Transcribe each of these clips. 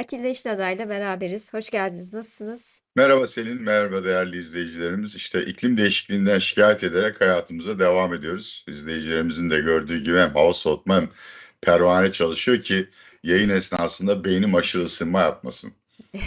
Atilla İşladağ'la beraberiz. Hoş geldiniz. Nasılsınız? Merhaba Selin, merhaba değerli izleyicilerimiz. İşte iklim değişikliğinden şikayet ederek hayatımıza devam ediyoruz. İzleyicilerimizin de gördüğü gibi hem hava soğutma hem pervane çalışıyor ki yayın esnasında beynim aşırı ısınma yapmasın.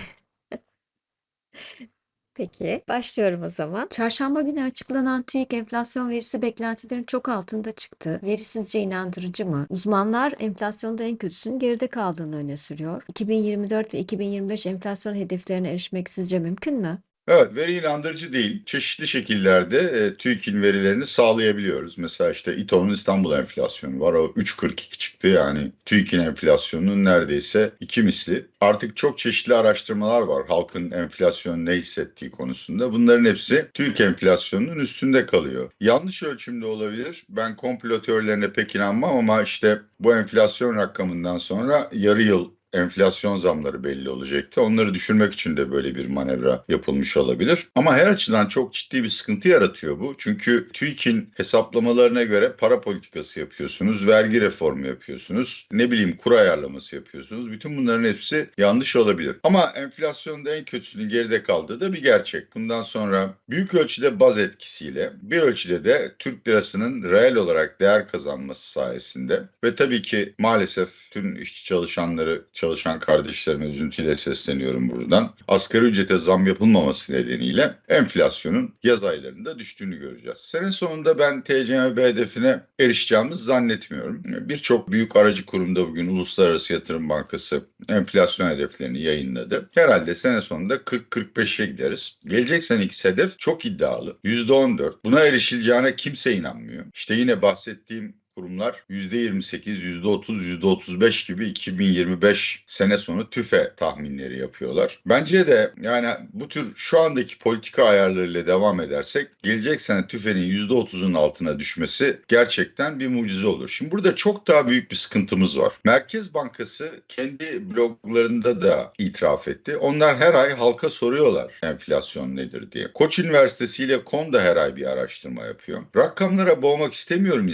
Peki, başlıyorum o zaman. Çarşamba günü açıklanan TÜİK enflasyon verisi beklentilerin çok altında çıktı. Veri sizce inandırıcı mı? Uzmanlar enflasyonda en kötüsünün geride kaldığını öne sürüyor. 2024 ve 2025 enflasyon hedeflerine erişmek sizce mümkün mü? Evet, veri inandırıcı değil. Çeşitli şekillerde e, TÜİK'in verilerini sağlayabiliyoruz. Mesela işte İTO'nun İstanbul enflasyonu var. O 3.42 çıktı yani. TÜİK'in enflasyonunun neredeyse iki misli. Artık çok çeşitli araştırmalar var halkın enflasyonu ne hissettiği konusunda. Bunların hepsi TÜİK enflasyonunun üstünde kalıyor. Yanlış ölçümde olabilir. Ben komplo teorilerine pek inanmam ama işte bu enflasyon rakamından sonra yarı yıl enflasyon zamları belli olacaktı. Onları düşürmek için de böyle bir manevra yapılmış olabilir. Ama her açıdan çok ciddi bir sıkıntı yaratıyor bu. Çünkü TÜİK'in hesaplamalarına göre para politikası yapıyorsunuz, vergi reformu yapıyorsunuz, ne bileyim kur ayarlaması yapıyorsunuz. Bütün bunların hepsi yanlış olabilir. Ama enflasyonda en kötüsünün geride kaldığı da bir gerçek. Bundan sonra büyük ölçüde baz etkisiyle, bir ölçüde de Türk lirasının reel olarak değer kazanması sayesinde ve tabii ki maalesef tüm işçi çalışanları çalışan kardeşlerime üzüntüyle sesleniyorum buradan. Asgari ücrete zam yapılmaması nedeniyle enflasyonun yaz aylarında düştüğünü göreceğiz. Sene sonunda ben TCMB hedefine erişeceğimizi zannetmiyorum. Birçok büyük aracı kurumda bugün Uluslararası Yatırım Bankası enflasyon hedeflerini yayınladı. Herhalde sene sonunda 40-45'e gideriz. Gelecek seneki hedef çok iddialı. %14. Buna erişileceğine kimse inanmıyor. İşte yine bahsettiğim kurumlar %28, %30, %35 gibi 2025 sene sonu tüfe tahminleri yapıyorlar. Bence de yani bu tür şu andaki politika ayarlarıyla devam edersek gelecek sene tüfenin %30'un altına düşmesi gerçekten bir mucize olur. Şimdi burada çok daha büyük bir sıkıntımız var. Merkez Bankası kendi bloglarında da itiraf etti. Onlar her ay halka soruyorlar enflasyon nedir diye. Koç Üniversitesi ile KON da her ay bir araştırma yapıyor. Rakamlara boğmak istemiyorum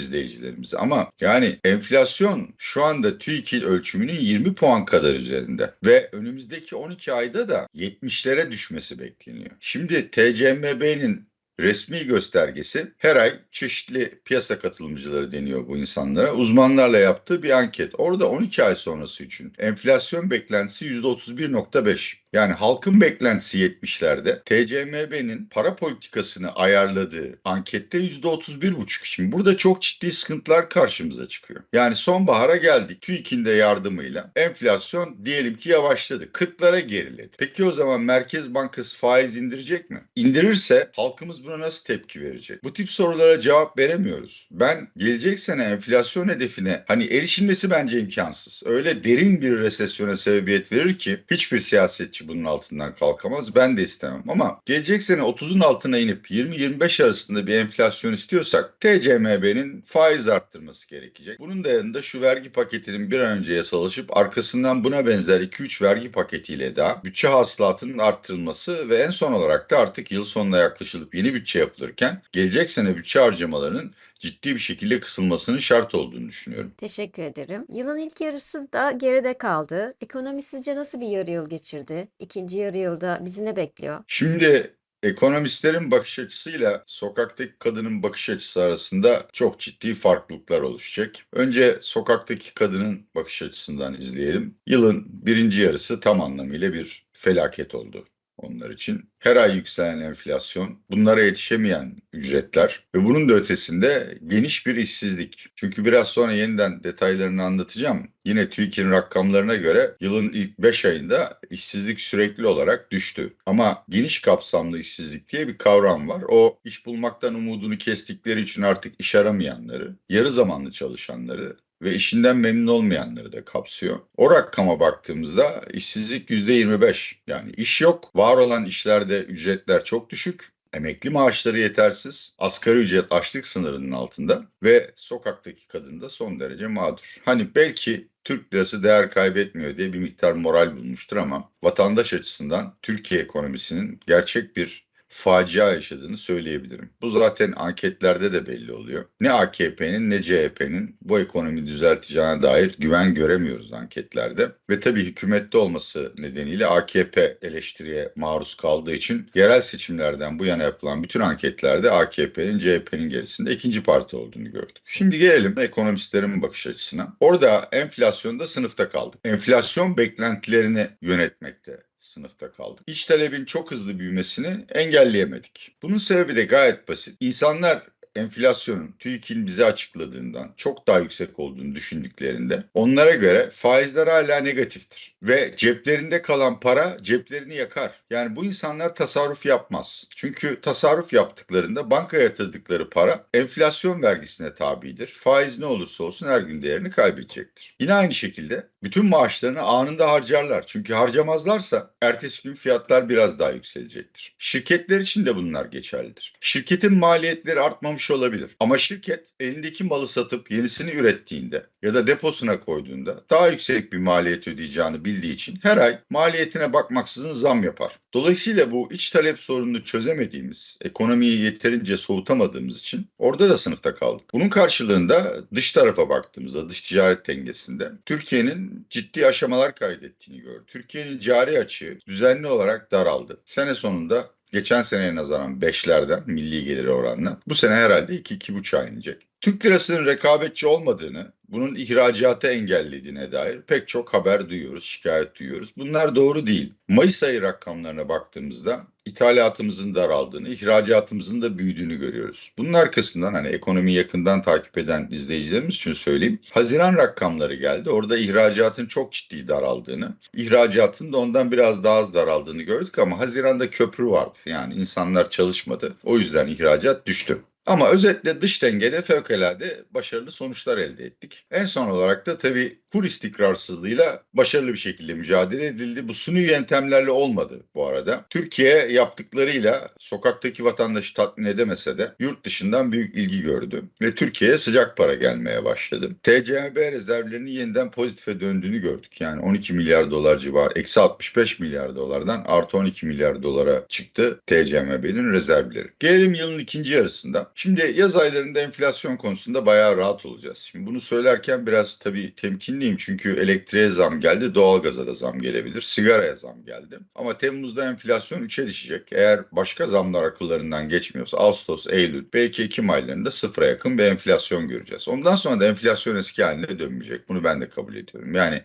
izleyicilerimizi ama yani enflasyon şu anda TÜİK'in ölçümünün 20 puan kadar üzerinde ve önümüzdeki 12 ayda da 70'lere düşmesi bekleniyor. Şimdi TCMB'nin resmi göstergesi her ay çeşitli piyasa katılımcıları deniyor bu insanlara. Uzmanlarla yaptığı bir anket. Orada 12 ay sonrası için enflasyon beklentisi %31.5. Yani halkın beklentisi 70'lerde TCMB'nin para politikasını ayarladığı ankette %31,5. Şimdi burada çok ciddi sıkıntılar karşımıza çıkıyor. Yani sonbahara geldik. TÜİK'in de yardımıyla enflasyon diyelim ki yavaşladı. 40'lara geriledi. Peki o zaman Merkez Bankası faiz indirecek mi? İndirirse halkımız buna nasıl tepki verecek? Bu tip sorulara cevap veremiyoruz. Ben gelecek sene enflasyon hedefine hani erişilmesi bence imkansız. Öyle derin bir resesyona sebebiyet verir ki hiçbir siyasetçi bunun altından kalkamaz. Ben de istemem ama gelecek sene 30'un altına inip 20-25 arasında bir enflasyon istiyorsak TCMB'nin faiz arttırması gerekecek. Bunun da yanında şu vergi paketinin bir an önce yasalaşıp arkasından buna benzer 2-3 vergi paketiyle daha bütçe hasılatının arttırılması ve en son olarak da artık yıl sonuna yaklaşılıp yeni bütçe yapılırken gelecek sene bütçe harcamalarının ciddi bir şekilde kısılmasının şart olduğunu düşünüyorum. Teşekkür ederim. Yılın ilk yarısı da geride kaldı. Ekonomi sizce nasıl bir yarı yıl geçirdi? İkinci yarı yılda bizi ne bekliyor? Şimdi ekonomistlerin bakış açısıyla sokaktaki kadının bakış açısı arasında çok ciddi farklılıklar oluşacak. Önce sokaktaki kadının bakış açısından izleyelim. Yılın birinci yarısı tam anlamıyla bir felaket oldu onlar için. Her ay yükselen enflasyon, bunlara yetişemeyen ücretler ve bunun da ötesinde geniş bir işsizlik. Çünkü biraz sonra yeniden detaylarını anlatacağım. Yine TÜİK'in rakamlarına göre yılın ilk 5 ayında işsizlik sürekli olarak düştü. Ama geniş kapsamlı işsizlik diye bir kavram var. O iş bulmaktan umudunu kestikleri için artık iş aramayanları, yarı zamanlı çalışanları ve işinden memnun olmayanları da kapsıyor. O rakama baktığımızda işsizlik %25. Yani iş yok. Var olan işlerde ücretler çok düşük. Emekli maaşları yetersiz, asgari ücret açlık sınırının altında ve sokaktaki kadın da son derece mağdur. Hani belki Türk lirası değer kaybetmiyor diye bir miktar moral bulmuştur ama vatandaş açısından Türkiye ekonomisinin gerçek bir facia yaşadığını söyleyebilirim. Bu zaten anketlerde de belli oluyor. Ne AKP'nin ne CHP'nin bu ekonomiyi düzelteceğine dair güven göremiyoruz anketlerde. Ve tabii hükümette olması nedeniyle AKP eleştiriye maruz kaldığı için yerel seçimlerden bu yana yapılan bütün anketlerde AKP'nin CHP'nin gerisinde ikinci parti olduğunu gördük. Şimdi gelelim ekonomistlerin bakış açısına. Orada enflasyonda sınıfta kaldık. Enflasyon beklentilerini yönetmekte sınıfta kaldık. İç talebin çok hızlı büyümesini engelleyemedik. Bunun sebebi de gayet basit. İnsanlar enflasyonun TÜİK'in bize açıkladığından çok daha yüksek olduğunu düşündüklerinde onlara göre faizler hala negatiftir. Ve ceplerinde kalan para ceplerini yakar. Yani bu insanlar tasarruf yapmaz. Çünkü tasarruf yaptıklarında bankaya yatırdıkları para enflasyon vergisine tabidir. Faiz ne olursa olsun her gün değerini kaybedecektir. Yine aynı şekilde bütün maaşlarını anında harcarlar. Çünkü harcamazlarsa ertesi gün fiyatlar biraz daha yükselecektir. Şirketler için de bunlar geçerlidir. Şirketin maliyetleri artmamış olabilir. Ama şirket elindeki malı satıp yenisini ürettiğinde ya da deposuna koyduğunda daha yüksek bir maliyet ödeyeceğini bildiği için her ay maliyetine bakmaksızın zam yapar. Dolayısıyla bu iç talep sorununu çözemediğimiz, ekonomiyi yeterince soğutamadığımız için orada da sınıfta kaldık. Bunun karşılığında dış tarafa baktığımızda, dış ticaret dengesinde Türkiye'nin ciddi aşamalar kaydettiğini gördük. Türkiye'nin cari açığı düzenli olarak daraldı. Sene sonunda geçen seneye nazaran 5'lerden milli geliri oranla bu sene herhalde 2-2,5'a inecek. Türk lirasının rekabetçi olmadığını, bunun ihracatı engellediğine dair pek çok haber duyuyoruz, şikayet duyuyoruz. Bunlar doğru değil. Mayıs ayı rakamlarına baktığımızda ithalatımızın daraldığını, ihracatımızın da büyüdüğünü görüyoruz. Bunun arkasından hani ekonomiyi yakından takip eden izleyicilerimiz için söyleyeyim. Haziran rakamları geldi. Orada ihracatın çok ciddi daraldığını, ihracatın da ondan biraz daha az daraldığını gördük ama Haziran'da köprü vardı. Yani insanlar çalışmadı. O yüzden ihracat düştü. Ama özetle dış dengede fevkalade başarılı sonuçlar elde ettik. En son olarak da tabii kur istikrarsızlığıyla başarılı bir şekilde mücadele edildi. Bu suni yöntemlerle olmadı bu arada. Türkiye yaptıklarıyla sokaktaki vatandaşı tatmin edemese de yurt dışından büyük ilgi gördü. Ve Türkiye'ye sıcak para gelmeye başladı. TCMB rezervlerinin yeniden pozitife döndüğünü gördük. Yani 12 milyar dolar civarı, eksi 65 milyar dolardan artı 12 milyar dolara çıktı TCMB'nin rezervleri. Gelelim yılın ikinci yarısında. Şimdi yaz aylarında enflasyon konusunda bayağı rahat olacağız. Şimdi bunu söylerken biraz tabii temkinliyim çünkü elektriğe zam geldi, doğalgaza da zam gelebilir, sigaraya zam geldi. Ama Temmuz'da enflasyon 3'e düşecek. Eğer başka zamlar akıllarından geçmiyorsa Ağustos, Eylül, belki Ekim aylarında sıfıra yakın bir enflasyon göreceğiz. Ondan sonra da enflasyon eski haline dönmeyecek. Bunu ben de kabul ediyorum. Yani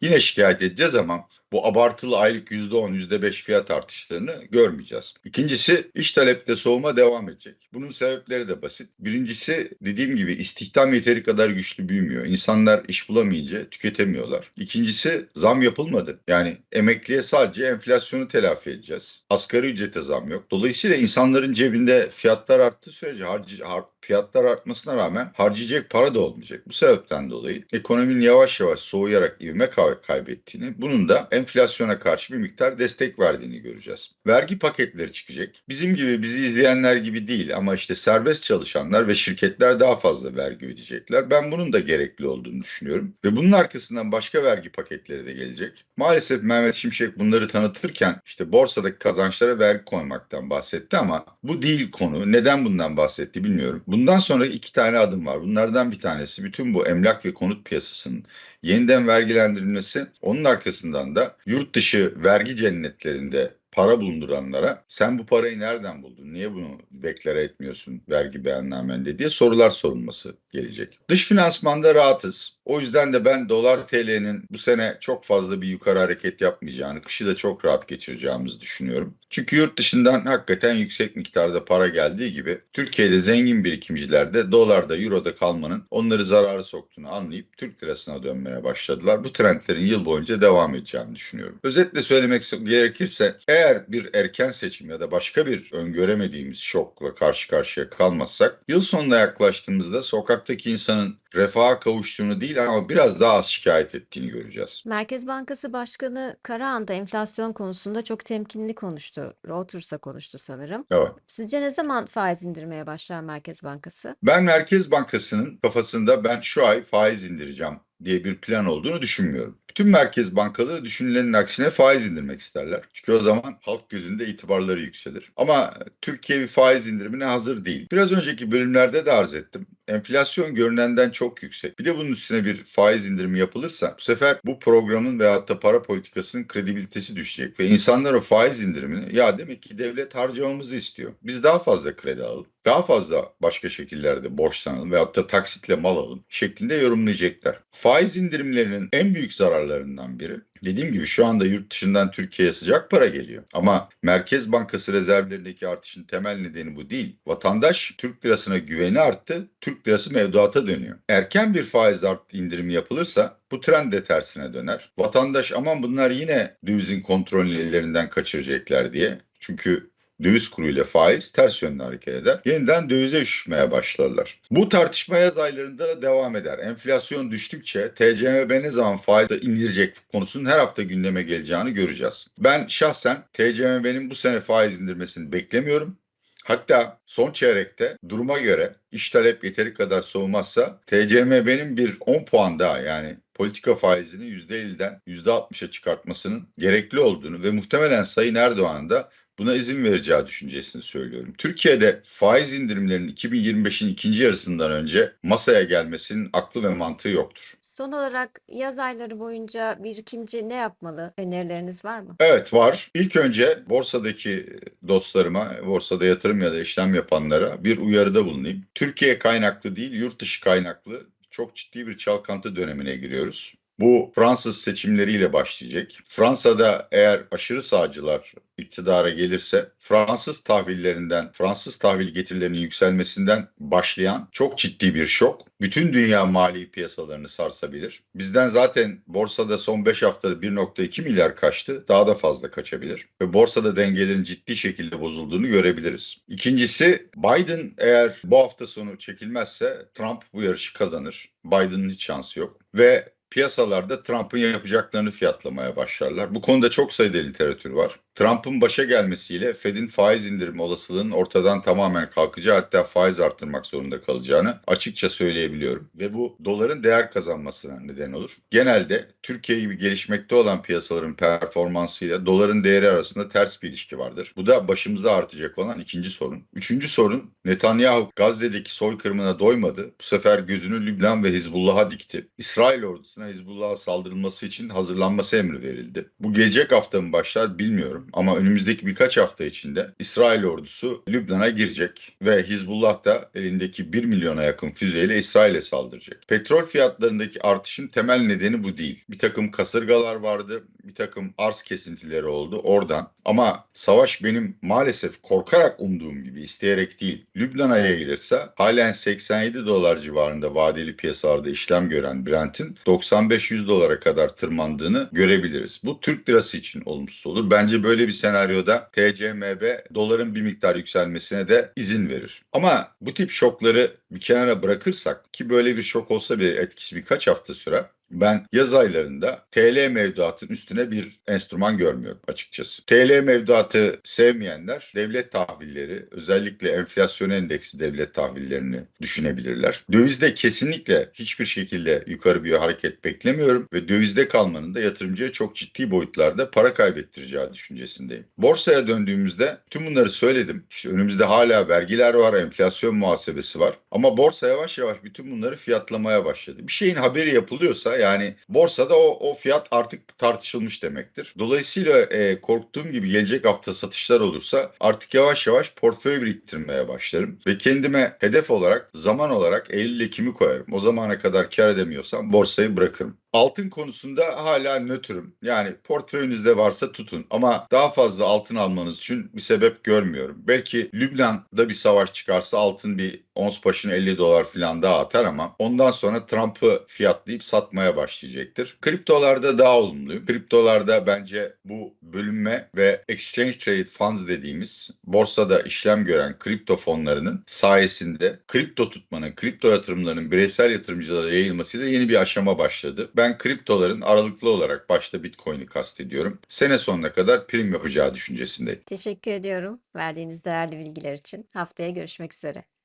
Yine şikayet edeceğiz ama bu abartılı aylık %10, %5 fiyat artışlarını görmeyeceğiz. İkincisi iş talepte soğuma devam edecek. Bunun sebepleri de basit. Birincisi dediğim gibi istihdam yeteri kadar güçlü büyümüyor. İnsanlar iş bulamayınca tüketemiyorlar. İkincisi zam yapılmadı. Yani emekliye sadece enflasyonu telafi edeceğiz. Asgari ücrete zam yok. Dolayısıyla insanların cebinde fiyatlar arttığı sürece harcı, har, fiyatlar artmasına rağmen harcayacak para da olmayacak. Bu sebepten dolayı ekonominin yavaş yavaş soğuyarak ivme kaybettiğini, bunun da enflasyona karşı bir miktar destek verdiğini göreceğiz. Vergi paketleri çıkacak. Bizim gibi bizi izleyenler gibi değil ama işte serbest çalışanlar ve şirketler daha fazla vergi ödeyecekler. Ben bunun da gerekli olduğunu düşünüyorum. Ve bunun arkasından başka vergi paketleri de gelecek. Maalesef Mehmet Şimşek bunları tanıtırken işte borsadaki kazançlara vergi koymaktan bahsetti ama bu değil konu. Neden bundan bahsetti bilmiyorum. Bundan sonra iki tane adım var. Bunlardan bir tanesi bütün bu emlak ve konut piyasasının yeniden vergilendirilmesi. Onun arkasından da yurt dışı vergi cennetlerinde para bulunduranlara sen bu parayı nereden buldun? Niye bunu deklare etmiyorsun vergi beyannamende diye sorular sorulması gelecek. Dış finansmanda rahatız. O yüzden de ben dolar TL'nin bu sene çok fazla bir yukarı hareket yapmayacağını, kışı da çok rahat geçireceğimizi düşünüyorum. Çünkü yurt dışından hakikaten yüksek miktarda para geldiği gibi Türkiye'de zengin birikimciler de dolarda, euroda kalmanın onları zararı soktuğunu anlayıp Türk lirasına dönmeye başladılar. Bu trendlerin yıl boyunca devam edeceğini düşünüyorum. Özetle söylemek gerekirse eğer bir erken seçim ya da başka bir öngöremediğimiz şokla karşı karşıya kalmazsak yıl sonuna yaklaştığımızda sokaktaki insanın refaha kavuştuğunu değil ama biraz daha az şikayet ettiğini göreceğiz. Merkez Bankası Başkanı Karahan da enflasyon konusunda çok temkinli konuştu. Reuters'a konuştu sanırım. Evet. Sizce ne zaman faiz indirmeye başlar Merkez Bankası? Ben Merkez Bankası'nın kafasında ben şu ay faiz indireceğim diye bir plan olduğunu düşünmüyorum. Bütün merkez bankaları düşünülenin aksine faiz indirmek isterler. Çünkü o zaman halk gözünde itibarları yükselir. Ama Türkiye bir faiz indirimine hazır değil. Biraz önceki bölümlerde de arz ettim. Enflasyon görünenden çok yüksek. Bir de bunun üstüne bir faiz indirimi yapılırsa bu sefer bu programın veyahut da para politikasının kredibilitesi düşecek ve insanlar o faiz indirimini ya demek ki devlet harcamamızı istiyor. Biz daha fazla kredi alalım. Daha fazla başka şekillerde borçlanalım veyahut da taksitle mal alalım şeklinde yorumlayacaklar. Faiz indirimlerinin en büyük zararlarından biri Dediğim gibi şu anda yurt dışından Türkiye'ye sıcak para geliyor. Ama Merkez Bankası rezervlerindeki artışın temel nedeni bu değil. Vatandaş Türk lirasına güveni arttı, Türk lirası mevduata dönüyor. Erken bir faiz art indirimi yapılırsa bu trend de tersine döner. Vatandaş aman bunlar yine dövizin kontrolünü ellerinden kaçıracaklar diye. Çünkü döviz kuruyla faiz ters yönde hareket eder. Yeniden dövize üşüşmeye başlarlar. Bu tartışma yaz aylarında da devam eder. Enflasyon düştükçe TCMB ne zaman faiz indirecek konusunun her hafta gündeme geleceğini göreceğiz. Ben şahsen TCMB'nin bu sene faiz indirmesini beklemiyorum. Hatta son çeyrekte duruma göre iş talep yeteri kadar soğumazsa TCMB'nin bir 10 puan daha yani politika faizini %50'den %60'a çıkartmasının gerekli olduğunu ve muhtemelen Sayın Erdoğan'ın da buna izin vereceği düşüncesini söylüyorum. Türkiye'de faiz indirimlerinin 2025'in ikinci yarısından önce masaya gelmesinin aklı ve mantığı yoktur. Son olarak yaz ayları boyunca birikimci ne yapmalı? Önerileriniz var mı? Evet var. İlk önce borsadaki dostlarıma, borsada yatırım ya da işlem yapanlara bir uyarıda bulunayım. Türkiye kaynaklı değil, yurt dışı kaynaklı çok ciddi bir çalkantı dönemine giriyoruz. Bu Fransız seçimleriyle başlayacak. Fransa'da eğer aşırı sağcılar iktidara gelirse Fransız tahvillerinden, Fransız tahvil getirilerinin yükselmesinden başlayan çok ciddi bir şok bütün dünya mali piyasalarını sarsabilir. Bizden zaten borsada son 5 haftada 1.2 milyar kaçtı. Daha da fazla kaçabilir. Ve borsada dengelerin ciddi şekilde bozulduğunu görebiliriz. İkincisi Biden eğer bu hafta sonu çekilmezse Trump bu yarışı kazanır. Biden'ın hiç şansı yok. Ve piyasalarda Trump'ın yapacaklarını fiyatlamaya başlarlar. Bu konuda çok sayıda literatür var. Trump'ın başa gelmesiyle Fed'in faiz indirimi olasılığının ortadan tamamen kalkacağı hatta faiz arttırmak zorunda kalacağını açıkça söyleyebiliyorum. Ve bu doların değer kazanmasına neden olur. Genelde Türkiye gibi gelişmekte olan piyasaların performansıyla doların değeri arasında ters bir ilişki vardır. Bu da başımıza artacak olan ikinci sorun. Üçüncü sorun Netanyahu Gazze'deki soykırımına doymadı. Bu sefer gözünü Lübnan ve Hizbullah'a dikti. İsrail ordusuna Hizbullah'a saldırılması için hazırlanması emri verildi. Bu gelecek hafta mı başlar bilmiyorum. Ama önümüzdeki birkaç hafta içinde İsrail ordusu Lübnan'a girecek ve Hizbullah da elindeki 1 milyona yakın füzeyle İsrail'e saldıracak. Petrol fiyatlarındaki artışın temel nedeni bu değil. Bir takım kasırgalar vardı, bir takım arz kesintileri oldu oradan. Ama savaş benim maalesef korkarak umduğum gibi isteyerek değil. Lübnan'a yayılırsa halen 87 dolar civarında vadeli piyasalarda işlem gören Brent'in 95-100 dolara kadar tırmandığını görebiliriz. Bu Türk lirası için olumsuz olur. Bence böyle bir senaryoda TCMB doların bir miktar yükselmesine de izin verir. Ama bu tip şokları bir kenara bırakırsak ki böyle bir şok olsa bir etkisi birkaç hafta sürer. Ben yaz aylarında TL mevduatın üstüne bir enstrüman görmüyorum açıkçası. TL mevduatı sevmeyenler devlet tahvilleri özellikle enflasyon endeksi devlet tahvillerini düşünebilirler. Dövizde kesinlikle hiçbir şekilde yukarı bir hareket beklemiyorum ve dövizde kalmanın da yatırımcıya çok ciddi boyutlarda para kaybettireceği düşüncesindeyim. Borsaya döndüğümüzde tüm bunları söyledim. İşte önümüzde hala vergiler var, enflasyon muhasebesi var. Ama borsa yavaş yavaş bütün bunları fiyatlamaya başladı. Bir şeyin haberi yapılıyorsa yani borsada o, o fiyat artık tartışılmış demektir. Dolayısıyla e, korktuğum gibi gelecek hafta satışlar olursa artık yavaş yavaş portföy biriktirmeye başlarım. Ve kendime hedef olarak zaman olarak Eylül-Ekim'i koyarım. O zamana kadar kar edemiyorsam borsayı bırakırım. Altın konusunda hala nötrüm. Yani portföyünüzde varsa tutun ama daha fazla altın almanız için bir sebep görmüyorum. Belki Lübnan'da bir savaş çıkarsa altın bir ons başına 50 dolar falan daha atar ama ondan sonra Trump'ı fiyatlayıp satmaya başlayacaktır. Kriptolarda daha olumluyum. Kriptolarda bence bu bölünme ve exchange trade funds dediğimiz borsada işlem gören kripto fonlarının sayesinde kripto tutmanın, kripto yatırımlarının bireysel yatırımcılara yayılmasıyla yeni bir aşama başladı. Ben kriptoların aralıklı olarak başta Bitcoin'i kastediyorum. Sene sonuna kadar prim yapacağı düşüncesindeyim. Teşekkür ediyorum verdiğiniz değerli bilgiler için. Haftaya görüşmek üzere.